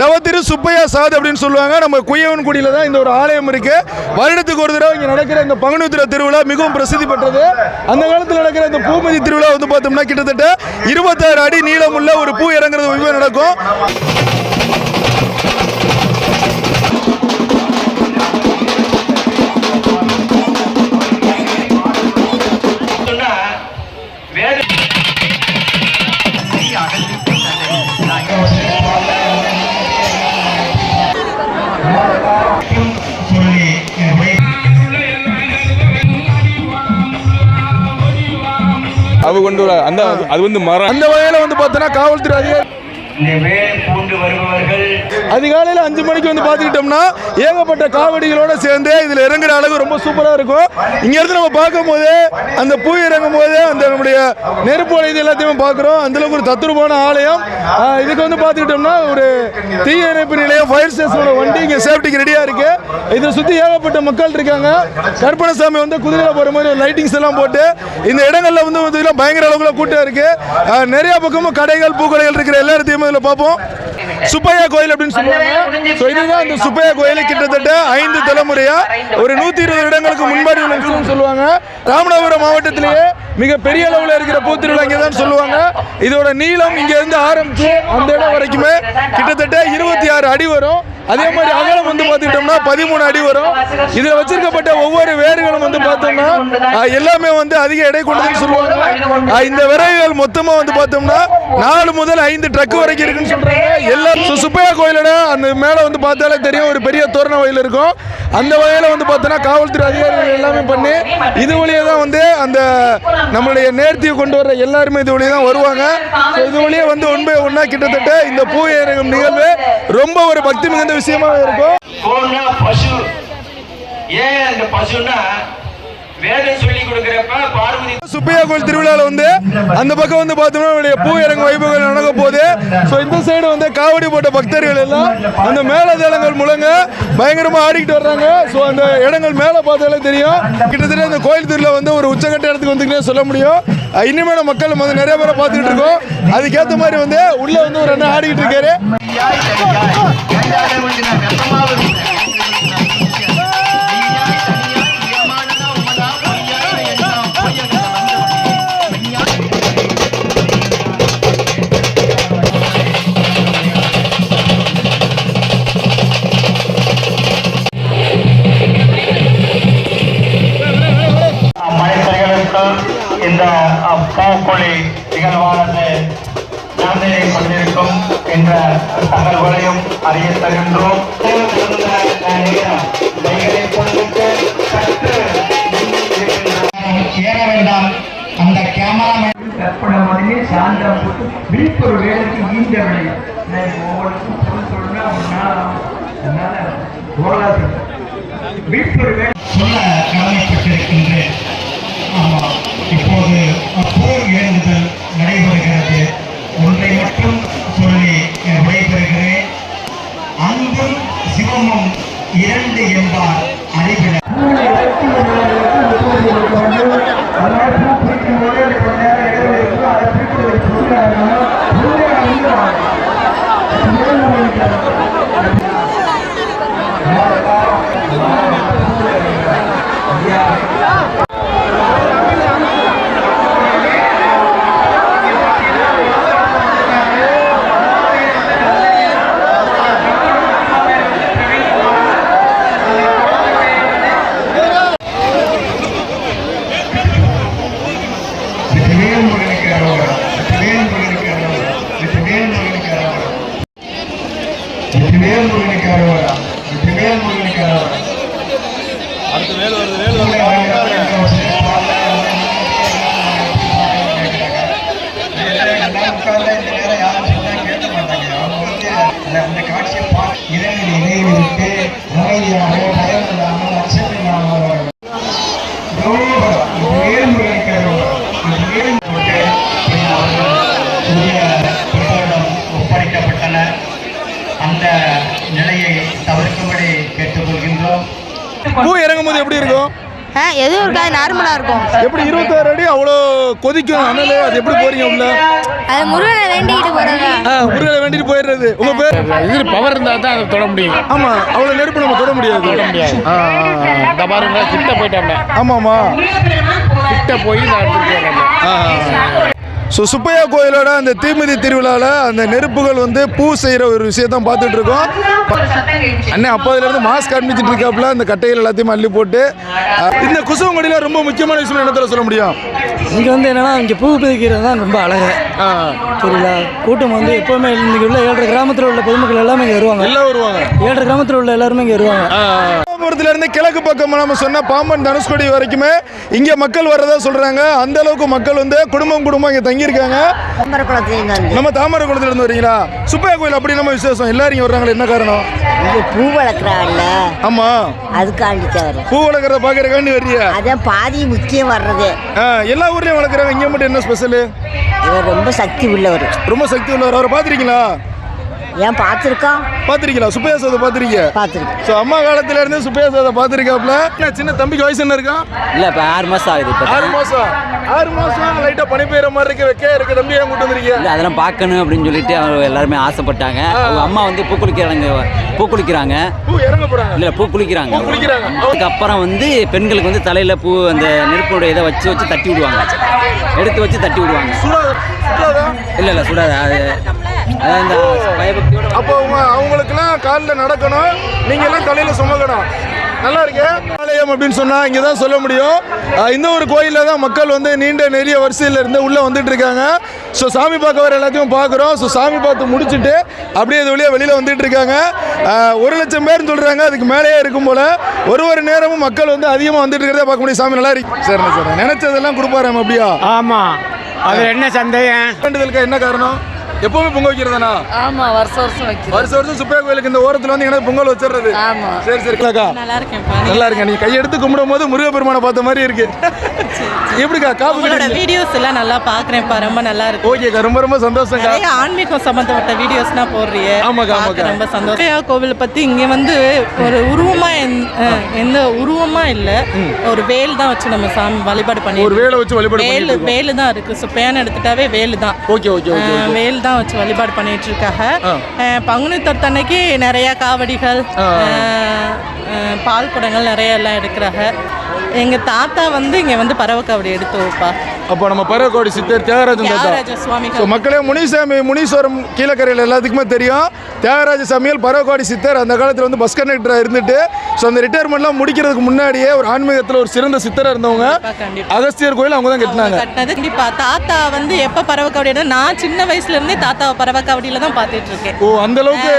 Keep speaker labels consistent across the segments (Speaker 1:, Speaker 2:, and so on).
Speaker 1: நவத்திரு சுப்பையா சாத் அப்படின்னு சொல்லுவாங்க. நம்ம குயவன்குடியில தான் இந்த ஒரு ஆலயம் இருக்கு. வருடத்துக்கு ஒரு தடவை இங்க நடக்கிற இந்த பங்குனித்திர திருவிழா மிகவும் பிரசித்தி பெற்றது. அந்த காலத்தில் நடக்கிற இந்த பூமதி திருவிழா வந்து பார்த்தோம்னா கிட்டத்தட்ட இருபத்தாறு அடி நீளமுள்ள ஒரு பூ இறங்குறது உண்மை நடக்கும்.
Speaker 2: அவ கொண்டு வர அந்த அது வந்து மரம்.
Speaker 1: அந்த வகையில வந்து பார்த்தோன்னா காவல்துறை அதிகாரி
Speaker 3: இந்த பூண்டு வருபவர்கள்
Speaker 1: அதிகாலையில் அஞ்சு மணிக்கு வந்து பார்த்துக்கிட்டோம்னா ஏகப்பட்ட காவடிகளோட சேர்ந்து இதில் இறங்குற அளவு ரொம்ப சூப்பராக இருக்கும். இங்கேருந்து நம்ம பார்க்கும்போது அந்த பூ இறங்கும் போது அந்த நம்முடைய நெருப்பு இது எல்லாத்தையுமே பார்க்குறோம். அந்தளவுக்கு ஒரு தத்துருவான ஆலயம். இதுக்கு வந்து பார்த்துக்கிட்டோம்னா ஒரு தீயணைப்பு நிலையம் ஃபயர் ஸ்டேஷனோட வண்டி இங்கே சேஃப்டிக்கு ரெடியாக இருக்குது இதை சுற்றி ஏகப்பட்ட மக்கள் இருக்காங்க. கருப்பணசாமி வந்து குதிரையில் போகிற மாதிரி லைட்டிங்ஸ் எல்லாம் போட்டு இந்த இடங்களில் வந்து வந்து பயங்கர அளவுக்குள்ள கூட்டம் இருக்குது நிறைய பக்கமும் கடைகள் பூக்கடைகள் இருக்கிற எல்லா இடத்தையுமே இதில் பார்ப்போம். சுப்பையா கோயில் அப்படின்னு சொல்லுவாங்க. ஸோ இதுதான் அந்த சுப்பையா கோயில் கிட்டத்தட்ட ஐந்து தலைமுறையா ஒரு நூத்தி இருபது இடங்களுக்கு முன்பாடி சொல்லுவாங்க. ராமநாதபுரம் மாவட்டத்திலேயே மிக பெரிய அளவில் இருக்கிற பூத்திருவிழா இங்கே தான் சொல்லுவாங்க. இதோட நீளம் இங்க இருந்து ஆரம்பிச்சு அந்த இடம் வரைக்குமே கிட்டத்தட்ட இருபத்தி ஆறு அடி வரும். அதே மாதிரி அகலம் வந்து பார்த்துக்கிட்டோம்னா பதிமூணு அடி வரும். இதில் வச்சிருக்கப்பட்ட ஒவ்வொரு வேர்களும் வந்து பார்த்தோம்னா எல்லாமே வந்து அதிக எடை கொண்டதுன்னு சொல்லுவாங்க. இந்த விறகுகள் மொத்தமாக வந்து பார்த்தோம்னா நாலு முதல் ஐந்து ட்ரக் வரைக்கும் இருக்குன்னு சொல்கிறாங்க எல்லாம் சு- சுப்பையா கோயிலோட அந்த மேலே வந்து பார்த்தாலே தெரியும் ஒரு பெரிய தோரண வயல் இருக்கும். அந்த வகையில் வந்து பார்த்தோன்னா காவல்துறை அதிகாரிகள் எல்லாமே பண்ணி இது வழியே தான் வந்து அந்த நம்மளுடைய நேர்த்தியை கொண்டு வர எல்லாருமே இது வழியே தான் வருவாங்க. இது வழியே வந்து ஒன்பே ஒன்றா கிட்டத்தட்ட இந்த பூ இறங்கும் நிகழ்வு ரொம்ப ஒரு பக்தி மிகுந்த விஷயமா இருக்கும்.
Speaker 3: பசு. ஏன் அந்த பசுன்னா வேதம் சொல்லி கொடுக்கிறப்ப பார்வதி
Speaker 1: சுப்பையா கோயில் திருவிழாவில் வந்து அந்த பக்கம் வந்து பார்த்தோம்னா நம்மளுடைய பூ இறங்கு வைபவங்கள் நடக்க போகுது ஸோ இந்த சைடு வந்து காவடி போட்ட பக்தர்கள் எல்லாம் அந்த மேலதளங்கள் முழங்க பயங்கரமா ஆடிக்கிட்டு வர்றாங்க ஸோ அந்த இடங்கள் மேலே பார்த்தாலே தெரியும் கிட்டத்தட்ட இந்த கோயில் திருவிழா வந்து ஒரு உச்சக்கட்ட இடத்துக்கு வந்துக்கிட்டே சொல்ல முடியும் இனிமேல் மக்கள் வந்து நிறைய பேரை பார்த்துக்கிட்டு இருக்கோம் அதுக்கேற்ற மாதிரி வந்து உள்ள வந்து ஒரு அண்ணன் ஆடிக்கிட்டு இருக்காரு
Speaker 4: அறிய தருகின்றோம் ஏற வேண்டாம் அந்த கேமராமேன்
Speaker 5: கற்பனை சாந்தம் போட்டு விழிப்பொரு வேலைக்கு ஈந்த விலை நான் ஒவ்வொருக்கும் பொருள் ஆகும். அதனால ஓரளவு விழிப்பொரு வேலை
Speaker 4: சொல்ல கடமைப்பட்டிருக்கின்றேன் ஆமாம் இப்போது போர் ஏறுதல் நடைபெறுகிறது. ஒன்றை மட்டும் சொல்லி விடைபெறுகிறேன். அன்பும் சிவமும் இரண்டு என்பார் அறிவிட
Speaker 5: அதனால பூ பிடிக்கும் போது அது கொஞ்ச நேரம்
Speaker 4: அந்த நிலையை தவிர்க்கும்படி கேட்டுக்கொள்கின்றோம்.
Speaker 1: பூ இறங்கும் போது எப்படி இருக்கும்?
Speaker 6: ஆ எதுவும் இருக்காது நார்மலாக இருக்கும்.
Speaker 1: எப்படி இருபத்தாறு அடி அவ்வளோ கொதிக்கும் அனல் அது எப்படி போறீங்க உள்ள?
Speaker 6: அது முருகனை வேண்டிக்கிட்டு போகிறதா
Speaker 1: ஆ, முருகனை வேண்டிட்டு போயிடுறது. உங்க பேர்?
Speaker 7: இது பவர் இருந்தால் தான் அதை தொட முடியும்.
Speaker 1: ஆமா அவ்வளோ நெருப்பு நம்ம தொட முடியாது.
Speaker 7: தொட முடியாது. இந்த பாருங்க கிட்ட போயிட்டாங்க
Speaker 1: ஆமாமா.
Speaker 7: கிட்ட போய் நான் எடுத்துட்டு
Speaker 1: ஸோ சுப்பையா கோயிலோட அந்த தீமிதி திருவிழாவில் அந்த நெருப்புகள் வந்து பூ செய்கிற ஒரு விஷயத்தான் பார்த்துட்டு இருக்கோம் அண்ணன் அப்போதுலேருந்து மாஸ்க் காண்பிச்சிட்டு இருக்காப்புல அந்த கட்டைகள் எல்லாத்தையும் அள்ளி போட்டு இந்த குசுவங்குடியில் ரொம்ப முக்கியமான விஷயம் என்னத்தில் சொல்ல முடியும்?
Speaker 8: இங்கே வந்து என்னன்னா இங்கே பூ பிரிக்கிறது தான் ரொம்ப அழகு. சரிங்களா கூட்டம் வந்து எப்போவுமே இன்றைக்கி உள்ள ஏழரை கிராமத்தில் உள்ள பொதுமக்கள் எல்லாமே இங்கே வருவாங்க.
Speaker 1: எல்லாம் வருவாங்க.
Speaker 8: ஏழரை கிராமத்தில் உள்ள எல்லாருமே இங்கே வருவாங்க.
Speaker 1: ராமபுரத்துல இருந்து கிழக்கு பக்கம் நம்ம சொன்ன பாம்பன் தனுஷ்கோடி வரைக்குமே இங்க மக்கள் வர்றதா சொல்றாங்க. அந்த அளவுக்கு மக்கள் வந்து குடும்பம் குடும்பம் இங்க தங்கியிருக்காங்க. நம்ம தாமரை குளத்துல இருந்து வரீங்களா? சுப்பையா கோயில் அப்படி நம்ம விசேஷம். எல்லாரும் இங்க வர்றாங்களே? என்ன காரணம்?
Speaker 9: பூ வளர்க்குறாங்கல்ல.
Speaker 1: ஆமா.
Speaker 9: அதுக்காண்டி
Speaker 1: பூ வளர்க்குறத பாக்குறக்காண்டி வர்றியா
Speaker 9: அதான் பாதி முக்கியம் வர்றது.
Speaker 1: ஆ, எல்லா ஊர்லயும் வளர்க்குறாங்க. இங்க மட்டும் என்ன ஸ்பெஷல்
Speaker 9: ரொம்ப சக்தி உள்ளவர்.
Speaker 1: ரொம்ப சக்தி உள்ளவர். அவரை பாத்திருக்கீங்களா
Speaker 9: ஏன் பார்த்துருக்கோம்
Speaker 1: பாத்திருக்கீங்களா சுப்பையா சாதை பாத்திருக்கீங்க
Speaker 9: பார்த்துருக்கோம்
Speaker 1: ஸோ அம்மா காலத்துல இருந்து சுப்பையா சாதை பாத்திருக்காப்ல என்ன சின்ன தம்பிக்கு வயசு என்ன இருக்கா?
Speaker 8: இல்லை இப்போ ஆறு மாதம் ஆகுது இப்போ.
Speaker 1: ஆறு மாசம். ஆறு மாசம் லைட்டா பனி பெய்யற மாதிரி இருக்கு. வெக்கையா இருக்கு. தம்பி ஏன் கூட்டு வந்திருக்கீங்க
Speaker 8: இல்லை அதெல்லாம் பார்க்கணும் அப்படின்னு சொல்லிட்டு அவங்க எல்லாருமே ஆசைப்பட்டாங்க. அவங்க அம்மா வந்து பூ குளிக்கிறாங்க. பூ குளிக்கிறாங்க.
Speaker 1: பூ இறங்க போறாங்க.
Speaker 8: இல்லை பூ குளிக்கிறாங்க.
Speaker 1: குளிக்கிறாங்க.
Speaker 8: அதுக்கப்புறம் வந்து பெண்களுக்கு வந்து தலையில் பூ அந்த நெருப்புடைய இதை வச்சு வச்சு தட்டி விடுவாங்க. எடுத்து வச்சு தட்டி விடுவாங்க.
Speaker 1: சுடாது
Speaker 8: இல்லை இல்லை சுடாது அது
Speaker 1: அப்போ அவங்க அவங்களுக்குலாம் காலில் நடக்கணும். நீங்க எல்லாம் தலையில சுமக்கணும். நல்லா இருக்கு? ஆலயம் அப்படின்னு சொன்னா இங்க தான் சொல்ல முடியும். இந்த ஒரு கோயிலில் தான் மக்கள் வந்து நீண்ட நெறிய வரிசையில இருந்து உள்ள வந்துட்டு இருக்காங்க. ஸோ சாமி பார்க்க வர எல்லாத்தையும் பார்க்குறோம். ஸோ சாமி பார்த்து முடிச்சுட்டு அப்படியே இது வழியா வெளியில வந்துட்டு இருக்காங்க. ஒரு லட்சம் பேர்னு சொல்றாங்க. அதுக்கு மேலேயே இருக்கும் போல. ஒரு ஒரு நேரமும் மக்கள் வந்து அதிகமாக வந்துட்டு இருக்கிறத பார்க்க முடியும். சாமி நல்லா இருக்கு. சரிண்ணா சார் நினைச்சதெல்லாம் கொடுப்பாராம் அப்படியா
Speaker 7: ஆமாம் அது என்ன சந்தேகம்?
Speaker 1: என்ன காரணம்? எப்பவுமே பொங்கல் வைக்கிறதானா?
Speaker 6: ஆமாம் வருஷம் வருஷம் வைக்கிறோம்.
Speaker 1: வருஷம் வருஷம் சுப்பையா கோயிலுக்கு இந்த ஓரத்துல வந்து எனக்கு பொங்கல் வச்சிடுறது.
Speaker 6: ஆமா.
Speaker 1: சரி சரி. அக்கா
Speaker 6: நல்லா இருக்கேன்ப்பா.
Speaker 1: நல்லா இருக்கேன். நீங்க கையெடுத்து கும்பிடும் போது முருகப்பெருமானை பார்த்த மாதிரி இருக்கு. எப்படிக்கா காப்பு
Speaker 6: உங்களோட? வீடியோஸ் எல்லாம் நல்லா பார்க்குறேன்ப்பா. ரொம்ப நல்லா இருக்கு.
Speaker 1: ஓகேக்கா ரொம்ப ரொம்ப சந்தோஷம்க்கா.
Speaker 6: நிறைய ஆன்மீகம் சம்பந்தப்பட்ட வீடியோஸ்லாம் போடுறிய.
Speaker 1: ஆமாக்கா, ஆமாக்கா.
Speaker 6: ரொம்ப சந்தோஷம். சுப்பையா கோவில் பத்தி இங்க வந்து ஒரு உருவமா எந்த- எந்த உருவமா இல்ல. ஒரு வேல் தான் வச்சு நம்ம சாமி வழிபாடு பண்ணி
Speaker 1: ஒரு வேலை வச்சு வழிபாடு
Speaker 6: வேலு
Speaker 1: பண்ணிட்டு.
Speaker 6: வேலு தான் இருக்கு. சுப்பையான்னு எடுத்துட்டாவே வேலு தான்
Speaker 1: ஓகே ஓகே ஓகே
Speaker 6: வேல் தான் வச்சு வழிபாடு பண்ணிட்டு இருக்காங்க பங்குனி தத்தன்னைக்கு நிறைய காவடிகள் பால் குடங்கள் நிறைய எல்லாம் எடுக்கிறாங்க. எங்க தாத்தா வந்து இங்க வந்து பறவை காவடி எடுத்து வைப்பா
Speaker 1: அப்போ நம்ம பரவக்கோடி சித்தர் தியாகராஜன் தாத்தா. ஸோ மக்களே முனிசாமி முனீஸ்வரம் கீழக்கரையில் எல்லாத்துக்குமே தெரியும். தியாகராஜ சாமியால் பரவக்கோடி சித்தர் அந்த காலத்தில் வந்து பஸ் கண்டக்டராக இருந்துட்டு ஸோ அந்த ரிட்டையர்மெண்ட்லாம் முடிக்கிறதுக்கு முன்னாடியே ஒரு ஆன்மீகத்தில் ஒரு சிறந்த சித்தராக இருந்தவங்க. அகஸ்தியர் கோயில் அவங்க தான் கட்டினாங்க.
Speaker 6: கட்டினது. கண்டிப்பா தாத்தா வந்து எப்ப எடுத்தா- நான் சின்ன வயசுல இருந்தே தாத்தாவை பறவை காவடியில தான் பார்த்துட்டு இருக்கேன்
Speaker 1: ஓ அந்த அளவுக்கு?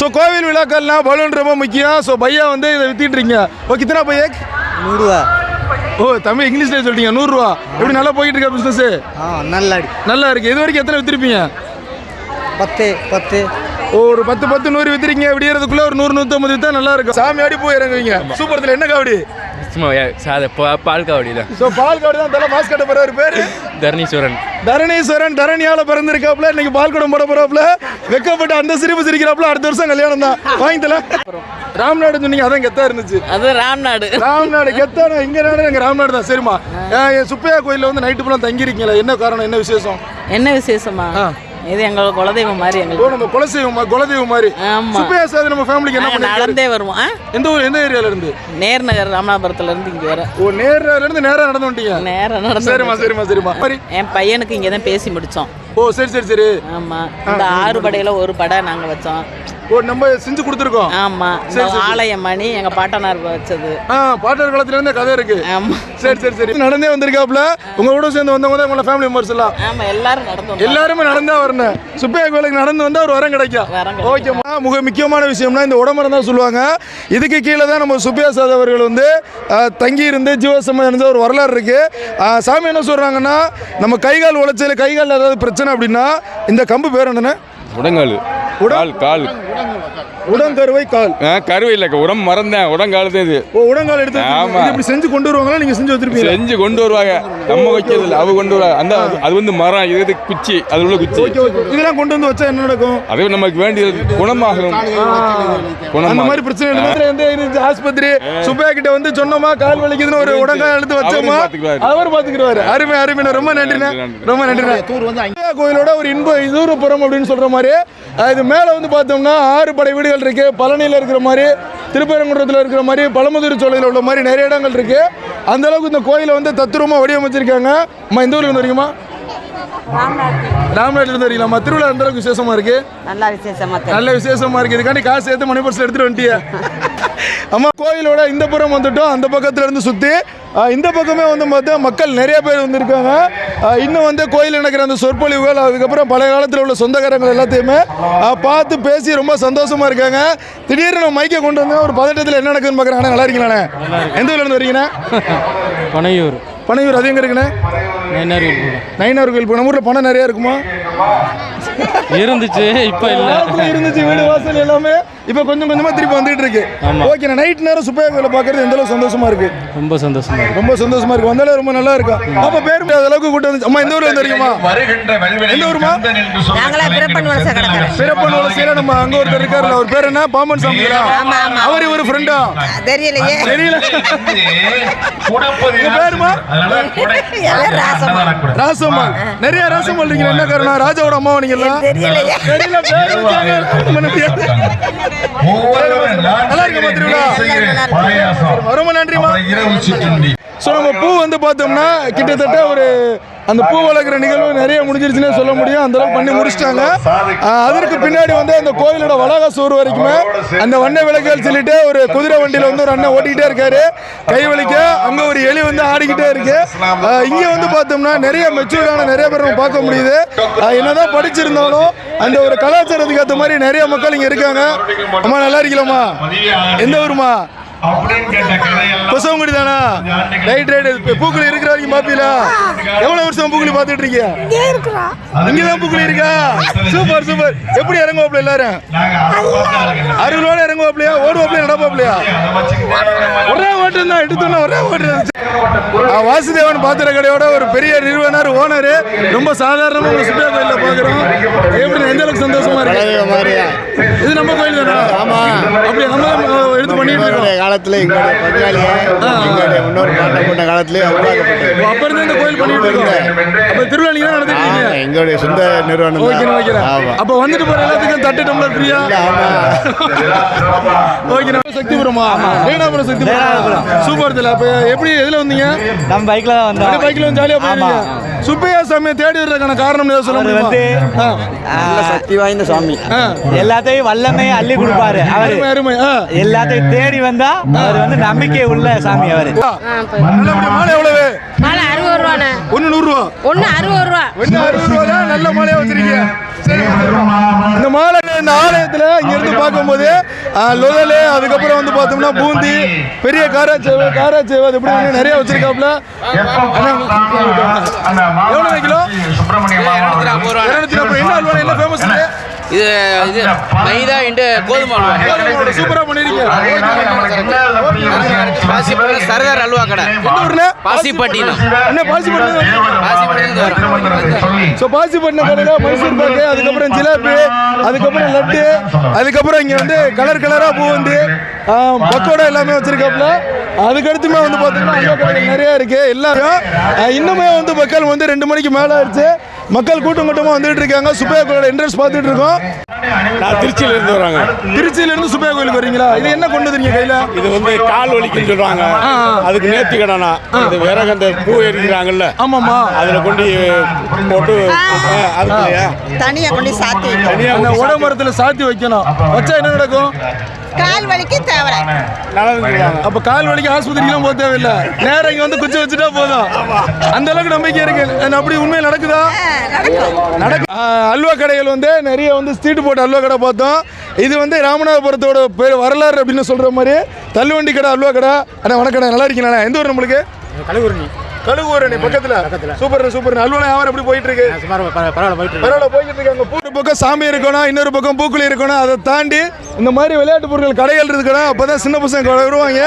Speaker 1: ஸோ கோவில் விழாக்கள்லாம் பலூன் ரொம்ப முக்கியம். ஸோ பையா வந்து இதை வித்திட்டு இருக்கீங்க ஓ கித்தனா பையா
Speaker 8: நூறுரூவா
Speaker 1: ஓ தமிழ் இங்கிலீஷ்ல சொல்லிட்டீங்க நூறுரூவா. எப்படி நல்லா போயிட்டு இருக்கா பிஸ்னஸ்
Speaker 8: ஆ நல்லா
Speaker 1: நல்லா இருக்கு. இது வரைக்கும் எத்தனை வித்திருப்பீங்க?
Speaker 8: பத்து பத்து.
Speaker 1: ஓ, ஒரு பத்து பத்து நூறு வித்துறீங்க விடியறதுக்குள்ள ஒரு நூறு நூற்றம்பது வித்தா நல்லா இருக்கும். சாமி ஆடி போய் இறங்குவீங்க. சூப்பரத்தில் என்ன காவடி?
Speaker 2: சும்மா சாத பால் காவடி தான்
Speaker 1: ஸோ பால் காவடி தான் தலை மாஸ் கட்ட போறாரு பேரு
Speaker 2: தரணீஸ்வரன்
Speaker 1: தரணீஸ்வரன் தரணியால பிறந்திருக்காப்ல இன்னைக்கு பால் குடம் போட போறாப்ல. வெக்கப்பட்டு அந்த சிரிப்பு சிரிக்கிறாப்ல அடுத்த வருஷம் கல்யாணம் தான். வாங்கி தல ராம்நாடு சொன்னீங்க அதான் கெத்தா இருந்துச்சு.
Speaker 6: அது ராம்நாடு.
Speaker 1: ராம்நாடு கெத்தான இங்க நாடு எங்க ராம்நாடு தான் சரிம்மா. சுப்பையா கோயில்ல வந்து நைட்டு ஃபுல்லாக தங்கியிருக்கீங்களா? என்ன காரணம் என்ன விசேஷம்?
Speaker 6: என்ன விசேஷமா. இது எங்களோட குலதெய்வம் மாதிரி எங்களுக்கு.
Speaker 1: நம்ம குலதெய்வம் குலதெய்வம் மாதிரி.
Speaker 6: ஆமா.
Speaker 1: சுப்பையா சார் நம்ம ஃபேமிலிக்கு என்ன பண்ணிருக்காரு
Speaker 6: நடந்தே வருவோம்?
Speaker 1: எந்த ஊர் எந்த ஏரியால இருந்து?
Speaker 6: நேர் நகர் ராமநாதபுரத்துல இருந்து இங்க வர.
Speaker 1: ஓ நேர்ல இருந்து நேரா நடந்து வந்துட்டீங்க?
Speaker 6: நேரம் நடந்து
Speaker 1: சரிம்மா சரிம்மா சரிம்மா. சரி.
Speaker 6: என் பையனுக்கு இங்க தான் பேசி முடிச்சோம்.
Speaker 1: ஓ சரி சரி சரி.
Speaker 6: ஆமா. இந்த ஆறு படையில ஒரு படை நாங்க வச்சோம்.
Speaker 1: ஓ நம்ம செஞ்சு கொடுத்துருக்கோம்.
Speaker 6: ஆமா. இந்த
Speaker 1: சரி, சரி.
Speaker 6: ஆலய மணி எங்க பாட்டனார் வச்சது.
Speaker 1: ஆ பாட்டர் காலத்துல இருந்தே கதை இருக்கு.
Speaker 6: ஆமா.
Speaker 1: சரி சரி சரி. நடந்தே வந்திருக்காப்ல உங்க கூட சேர்ந்து வந்தவங்க தான் உங்களோட ஃபேமிலி மெம்பர்ஸ் எல்லாம்.
Speaker 6: ஆமா எல்லாரும் நடந்து.
Speaker 1: எல்லாருமே நடந்தா வரணும். சுப்பையா கோயிலுக்கு நடந்து வந்தா ஒரு வரம் கிடைக்கும். ஓகேம்மா மிக முக்கியமான விஷயம்னா இந்த உடம்பரம் தான் சொல்லுவாங்க. இதுக்கு கீழே தான் நம்ம சுப்பையா சாத் அவர்கள் வந்து தங்கி இருந்து ஜீவசமம் அடைஞ்ச ஒரு வரலாறு இருக்கு. சாமி என்ன சொல்றாங்கன்னா நம்ம கைகால் உளைச்சல் கைகால் ஏதாவது பிரச்சனை அப்படின்னா இந்த கம்பு பேர் என்னென்ன
Speaker 2: முடங்கால்.
Speaker 10: கால் கால்.
Speaker 1: உடங்கருவை கால்.
Speaker 10: கருவை இல்லை உரம் மறந்தேன் உடங்காலது இது.
Speaker 1: ஓ உடங்கால் எடுத்து.
Speaker 10: ஆமா.
Speaker 1: இப்படி செஞ்சு கொண்டு வருவாங்களா நீங்க செஞ்சு வச்சிருப்பீங்க
Speaker 10: செஞ்சு கொண்டு வருவாங்க. நம்ம வைக்கிறது இல்லை அவங்க கொண்டு வருவாங்க அந்த அது வந்து மரம் இது இது குச்சி அது உள்ள குச்சி.
Speaker 1: இதெல்லாம் கொண்டு வந்து வச்சா என்ன நடக்கும்?
Speaker 10: அது நமக்கு வேண்டியது குணமாகும்
Speaker 1: அந்த மாதிரி பிரச்சனை வந்து ஆஸ்பத்திரி சுப்பையா கிட்ட வந்து சொன்னோமா கால் வலிக்குதுன்னு ஒரு உடங்கால் எடுத்து வச்சோமா?
Speaker 10: அவரு
Speaker 1: பாத்துக்கிறாரு அருமை அருமை ரொம்ப நன்றிண்ணே.
Speaker 10: நன்றி, நன்றி.
Speaker 1: ரொம்ப நன்றிண்ணே. கோயிலோட ஒரு இன்ப இதூரப்புறம் அப்படின்னு சொல்ற மாதிரி இது மேல வந்து பார்த்தோம்னா ஆறு படை வீடுகள் இருக்கு. பழனியில் இருக்கிற மாதிரி திருப்பரங்குன்றத்தில் இருக்கிற மாதிரி பழமுதிர் சோலையில் உள்ள மாதிரி நிறைய இடங்கள் இருக்கு. அந்த அளவுக்கு இந்த கோயிலை வந்து தத்துரூபமா வடிவமைச்சிருக்காங்க. அம்மா இந்த ஊர்ல இருந்து வரீங்கம்மா? ராம்நாட்டில் இருந்து வரீங்களாம்மா திருவிழா அந்த அளவுக்கு விசேஷமா இருக்கு.
Speaker 9: நல்லா விசேஷமா
Speaker 1: நல்ல விசேஷமா இருக்கு. இதுக்காண்டி காசு சேர்த்து மணி பர்ஸ் எடுத்துட்டு வந்துட்டியா. அம்மா கோயிலோட இந்த புறம் வந்துட்டோம். அந்த பக்கத்துல இருந்து ஆஹ், இந்த பக்கமே வந்து பார்த்தா மக்கள் நிறைய பேர் வந்திருக்காங்க. இன்னும் வந்து கோயில் நடக்கிற அந்த சொற்பொழிவுகள் அதுக்கப்புறம் பழைய காலத்தில் உள்ள சொந்தக்காரங்கள் எல்லாத்தையுமே பார்த்து பேசி ரொம்ப சந்தோஷமா இருக்காங்க. திடீர்னு நம்ம மைக்கை கொண்டு வந்து ஒரு பதட்டத்தில் என்ன நடக்குதுன்னு பார்க்குறாங்க நல்லா இருக்கீங்களாண்ணே? எந்த ஊர்ல இருந்து வரீங்கண்ணே?
Speaker 2: பனையூர்
Speaker 1: பனையூர் அது எங்க இருக்குண்ணே? நைனார் கோயில் இப்போ நம்ம ஊரில் பணம் நிறைய இருக்குமா?
Speaker 2: இருந்துச்சு இப்போ இல்லை.
Speaker 1: இருந்துச்சு வீடு வாசல் எல்லாமே. இப்போ கொஞ்சம் கொஞ்சமா திருப்பி வந்துட்டு இருக்கு. ஓகே நைட் நேரம் சுப்பையா கோயிலை பார்க்கறது எந்த அளவுக்கு சந்தோஷமா இருக்கு?
Speaker 2: ரொம்ப சந்தோஷமா இருக்கு.
Speaker 1: ரொம்ப சந்தோஷமா இருக்கு. வந்தாலே ரொம்ப நல்லா இருக்கும் அப்ப பேர் அந்த அளவுக்கு கூட்டம் வந்துச்சு அம்மா எந்த ஊர்ல இருந்து வரீங்கம்மா. எந்த ஊருமா
Speaker 9: நாங்களே பிறப்பன் வலச
Speaker 1: பிறப்பன் வளர்ச்சியில நம்ம அங்க ஒருத்தர் இருக்காருல்ல அவர் பேர் என்ன? பாம்பன் சாமிங்களா அவர் இவர் ஃப்ரெண்டா
Speaker 9: தெரியலையே.
Speaker 1: தெரியல. பேருமா? ராசம்மாள். நிறைய ராசம்மாள் இருக்கீங்க. என்ன காரணம்? ராஜாவோட அம்மா நீங்களா
Speaker 9: தெரியலையே.
Speaker 1: தெரியல ரொம்ப நன்றிமா ஸோ நம்ம பூ வந்து பார்த்தோம்னா கிட்டத்தட்ட ஒரு அந்த பூ வளர்க்குற நிகழ்வு நிறைய முடிஞ்சிருச்சுன்னே சொல்ல முடியும். அந்த அளவுக்கு பண்ணி முடிச்சிட்டாங்க. அதற்கு பின்னாடி வந்து அந்த கோயிலோட வளாக சோறு வரைக்குமே அந்த வண்ண விளக்குகள் சொல்லிட்டு ஒரு குதிரை வண்டியில் வந்து ஒரு அண்ணன் ஓட்டிக்கிட்டே இருக்காரு. கை வலிக்க அங்கே ஒரு எலி வந்து ஆடிக்கிட்டே இருக்கு. இங்க வந்து பார்த்தோம்னா நிறைய மெச்சூர்டான நிறைய பேர் பார்க்க முடியுது. என்னதான் படிச்சிருந்தாலும் அந்த ஒரு கலாச்சாரத்துக்கு ஏற்ற மாதிரி நிறைய மக்கள் இங்க இருக்காங்க. அம்மா நல்லா இருக்கலாமா எந்த ஊருமா புசவங்குடி தானா ரைட் ரைட் பூக்குழி இருக்கிற வரைக்கும் பாப்பீங்களா? எவ்வளவு வருஷம் பூக்குழி பார்த்துட்டு இருக்கீங்க? இங்க தான் பூக்குழி இருக்கா? சூப்பர் சூப்பர் எப்படி இறங்குவாப்ல எல்லாரும்? அறுபது இறங்குவாப்லையா ஓடுவாப்லையா நடப்பாப்லையா ஒரே ஓட்டம் தான் எடுத்தோன்னா ஒரே ஓட்டம் ஆ, வாசுதேவன் பாத்திர கடையோட ஒரு பெரிய நிறுவனர் ஓனர் ரொம்ப சாதாரணமா உங்க சுற்றுலா கோயில்ல பாக்குறோம். எப்படி எந்த அளவுக்கு சந்தோஷமா இருக்கு? இது நம்ம கோயில் தானே? ஆமா. அப்படி நம்ம எடுத்து பண்ணிட்டு இருக்கோம்.
Speaker 7: காலத்துல எங்களுடைய பங்காளியை எங்களுடைய முன்னோர் பாட்ட போட்ட காலத்திலே உருவாக்கப்பட்டது.
Speaker 1: அப்ப இருந்து இந்த கோயில் பண்ணிட்டு இருக்கோம். அப்ப திருவிழா நீங்க தான் நடத்திட்டு
Speaker 7: ஆமா,
Speaker 1: இருக்கீங்க
Speaker 7: எங்களுடைய சொந்த நிறுவனம்
Speaker 1: ஓகே. ஓகே. அப்ப வந்துட்டு போற எல்லாத்துக்கும் தட்டு டம்ளர் ஃப்ரீயா ஓகே சக்திபுரமா? ரேணாபுரம் சக்திபுரம்? சூப்பர் அப்ப எப்படி எதுல வந்தீங்க?
Speaker 8: நம்ம பைக்கில் தான் வந்தோம்.
Speaker 1: பைக்ல வந்து ஜாலியா போயிருக்கீங்க. சுப்பையா சாமியை தேடி வர்றதுக்கான காரணம் ஏதாவது சொல்ல முடியுமா? ஆ.
Speaker 8: சக்தி வாய்ந்த சுவாமி
Speaker 1: ஆ.
Speaker 8: எல்லாத்தையும் வல்லமையை அள்ளி கொடுப்பாரு. அவரு
Speaker 1: அருமை
Speaker 8: எல்லாத்தையும் தேடி வந்தா அவர் வந்து நம்பிக்கை உள்ள சாமி அவரு.
Speaker 1: மாலை எவ்வளவு?
Speaker 11: மாலை அறுபது ரூபாண்ணே.
Speaker 1: ஒன்னு நூறு ரூபா.
Speaker 11: ஒன்று அறுபது ரூபா.
Speaker 1: ஒன்னு அறுபது ரூபா நல்ல மாலையா வச்சிருக்கீங்க. சரி, இந்த மாலை இந்த ஆலயத்துல இங்க இருந்து பார்க்கும்போது லொதலு அதுக்கப்புறம் வந்து பார்த்தோம்னா பூந்தி பெரிய காராச்சேவை காராச்சேவை அது எப்படி நிறைய வச்சிருக்காப்ல அண்ணா, எவ்வளவு கிலோ? இருநூத்தி நாற்பது என்ன அல்வா என்ன ஃபேமஸ்
Speaker 2: இது இது மைதா இண்டு கோதுமை அல்வா.
Speaker 1: சூப்பரா பண்ணிருக்கீங்க.
Speaker 2: சரதார் அல்வா கடை. பாசிப்பட்டினம்.
Speaker 1: என்ன பாசிப்பட்டினம் ஸோ பாசிப்பட்டினம் கடையில் மைசூர் பாக்கு அதுக்கப்புறம் ஜிலேபி அதுக்கப்புறம் லட்டு அதுக்கப்புறம் இங்கே வந்து கலர் கலராக பூ வந்து பக்கோடா எல்லாமே வச்சிருக்காப்புல. அதுக்கடுத்துமே வந்து பார்த்தீங்கன்னா நிறைய இருக்கு. எல்லாரும் இன்னுமே வந்து மக்கள் வந்து ரெண்டு மணிக்கு மேலே ஆயிடுச்சு. மக்கள் கூட்டம் கூட்டமாக வந்துட்டு இருக்காங்க. சுப்பையா கோயிலோட என்ட்ரன்ஸ் பார்த்துட்டு இருக்கோம்.
Speaker 7: நான் திருச்சியில இருந்து வராங்க
Speaker 1: திருச்சியில இருந்து சுப்பையா கோயிலுக்கு வரீங்களா இது என்ன கொண்டு வந்துறீங்க கையில?
Speaker 7: இது வந்து கால் வலிக்குன்னு சொல்றாங்க அதுக்கு நேர்த்தி கடனா. இது விறகு அந்த பூ எரிக்கிறாங்கல்ல
Speaker 1: ஆமாம்மா.
Speaker 7: அதுல கொண்டு போட்டு அதுக்குள்ளயா
Speaker 9: தனியா கொண்டு சாத்தி
Speaker 1: அந்த உடம்பரத்தில் சாத்தி வைக்கணும். வச்சா என்ன நடக்கும்?
Speaker 9: கால் வலிக்கு தேவை
Speaker 1: அப்ப கால் வலிக்கு ஆஸ்பத்திரிக்கெல்லாம் போக தேவையில்ல. நேரம் இங்க வந்து குச்சி வச்சுட்டா போதும். அந்த அளவுக்கு நம்பிக்கை இருக்கு. அப்படி உண்மையில் நடக்குதா? நடக்கு அல்வா கடைகள் வந்து நிறைய வந்து ஸ்ட்ரீட் போட்ட அல்வா கடை பார்த்தோம். இது வந்து ராமநாதபுரத்தோட பேர் வரலாறு அப்படின்னு சொல்ற மாதிரி தள்ளுவண்டி கடை அல்வா கடை. அண்ணா வணக்கம் நல்லா இருக்கீங்களா எந்த ஊர் நம்மளுக்கு?
Speaker 7: கலைகுரணி
Speaker 1: கழுகூரணி பக்கத்துல. சூப்பர் சூப்பர் அலுவலகம் வியாபாரம் எப்படி போயிட்டு இருக்கு. பரவாயில்ல போய்கிட்டு இருக்காங்க பூ- ஒரு பக்கம் சாமி இருக்கணும் இன்னொரு பக்கம் பூக்குழி இருக்கணும் அதை தாண்டி இந்த மாதிரி விளையாட்டு பொருட்கள் கடைகள் இருக்கணும் அப்பதான் சின்ன பசங்க வருவாங்க.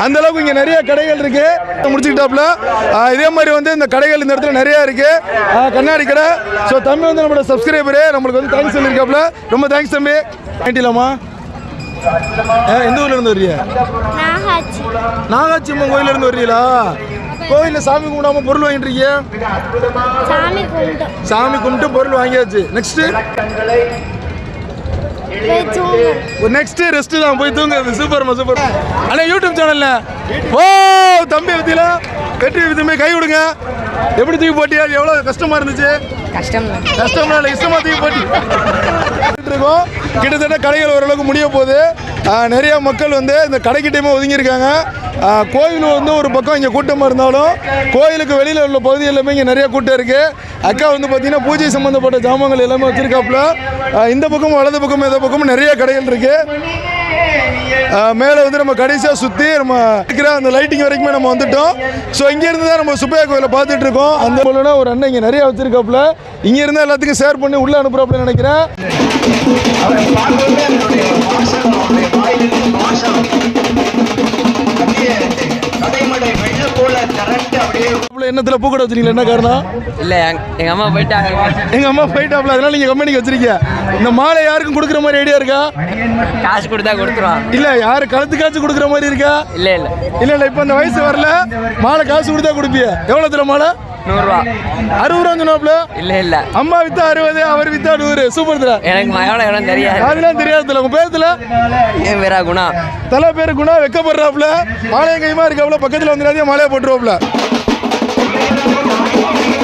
Speaker 1: அந்த அளவுக்கு இங்க நிறைய கடைகள் இருக்கு. முடிச்சுக்கிட்டாப்ல இதே மாதிரி வந்து இந்த கடைகள் இந்த இடத்துல நிறைய இருக்கு. கண்ணாடி கடை. ஸோ தம்பி வந்து நம்மளோட சப்ஸ்கிரைபரு நம்மளுக்கு வந்து தேங்க்ஸ் சொல்லியிருக்காப்ல ரொம்ப தேங்க்ஸ் தம்பி. வாங்கிட்டலாமா எந்த ஊர்ல இருந்து வர்றீங்க? நாகாச்சி. அம்மன் கோயில்ல இருந்து வர்றீங்களா? கோயில்ல சாமி கும்பிடாம பொருள் வாங்கிட்டு
Speaker 11: சாமி
Speaker 1: கும்பிட்டு பொருள் வாங்கியாச்சு. நெக்ஸ்ட் நெக்ஸ்ட் ரெஸ்ட் தான். போய் தூங்குறது சூப்பர்மா சூப்பர் அண்ணா யூடியூப் சேனல்ல ஓ தம்பி பத்தியில வெற்றி விதமே கை விடுங்க. எப்படி தூக்கி போட்டியா? அது எவ்வளவு கஷ்டமா இருந்துச்சு?
Speaker 9: கஷ்டம்
Speaker 1: கஷ்டமா இல்லை இஷ்டமா தூக்கி போட்டி. இருக்கோம் கிட்டத்தட்ட கடைகள் ஓரளவுக்கு முடிய போகுது. நிறைய மக்கள் வந்து இந்த கடைக்கிட்டையுமே ஒதுங்கியிருக்காங்க. கோயில் வந்து ஒரு பக்கம் இங்கே கூட்டமாக இருந்தாலும் கோயிலுக்கு வெளியில் உள்ள பகுதி எல்லாமே இங்கே நிறைய கூட்டம் இருக்குது அக்கா வந்து பார்த்தீங்கன்னா பூஜை சம்மந்தப்பட்ட ஜாமான்கள் எல்லாமே வச்சுருக்காப்புல. இந்த பக்கமும் வலது பக்கமும் எந்த பக்கமும் நிறைய கடைகள் இருக்குது மேலே வந்து நம்ம கடைசியாக சுற்றி நம்ம இருக்கிற அந்த லைட்டிங் வரைக்குமே நம்ம வந்துட்டோம். ஸோ இங்கேருந்து தான் நம்ம சுப்பையா கோயிலை பார்த்துட்டு இருக்கோம். அந்த போலனா ஒரு அண்ணன் இங்கே நிறைய வச்சுருக்காப்புல. இங்கேருந்து எல்லாத்துக்கும் ஷேர் பண்ணி உள்ளே அனுப்புகிறாப்புல நினைக்கிறேன். எண்ணத்தில் பூக்கடை வச்சிருக்கீங்களா? என்ன காரணம்?
Speaker 2: இல்லை எங்கள் அம்மா போயிட்டாங்க.
Speaker 1: எங்கள் அம்மா போயிட்டாப்ல அதனால நீங்கள் கம்பெனிக்கு வச்சிருக்கீங்க. இந்த மாலை யாருக்கும் கொடுக்குற மாதிரி ஐடியா இருக்கா?
Speaker 2: காசு கொடுத்தா கொடுத்துருவான்.
Speaker 1: இல்லை யாரு கழுத்துக்காச்சும் கொடுக்குற மாதிரி இருக்கா?
Speaker 2: இல்லை இல்லை.
Speaker 1: இல்லை இல்லை இப்போ அந்த வயசு வரல. மாலை காசு கொடுத்தா கொடுப்பிய. எவ்வளோ தர மாலை?
Speaker 2: நூறுரூவா
Speaker 1: அறுபது ரூபா சொன்னாப்ல?
Speaker 2: இல்லை இல்லை.
Speaker 1: அம்மா வித்தா அறுபது அவர் வித்தா நூறு. சூப்பர் தர
Speaker 2: எனக்கு எவ்வளோ இடம் தெரியாது.
Speaker 1: அதெல்லாம் தெரியாதுல உங்க பேத்துல
Speaker 2: என் பேரா குணா.
Speaker 1: தலை பேரு குணா வெக்கப்படுறாப்புல மாலையை கைமா இருக்காப்புல பக்கத்துல வந்துடாதே மாலையை போட்டுருவாப்புல Thank you.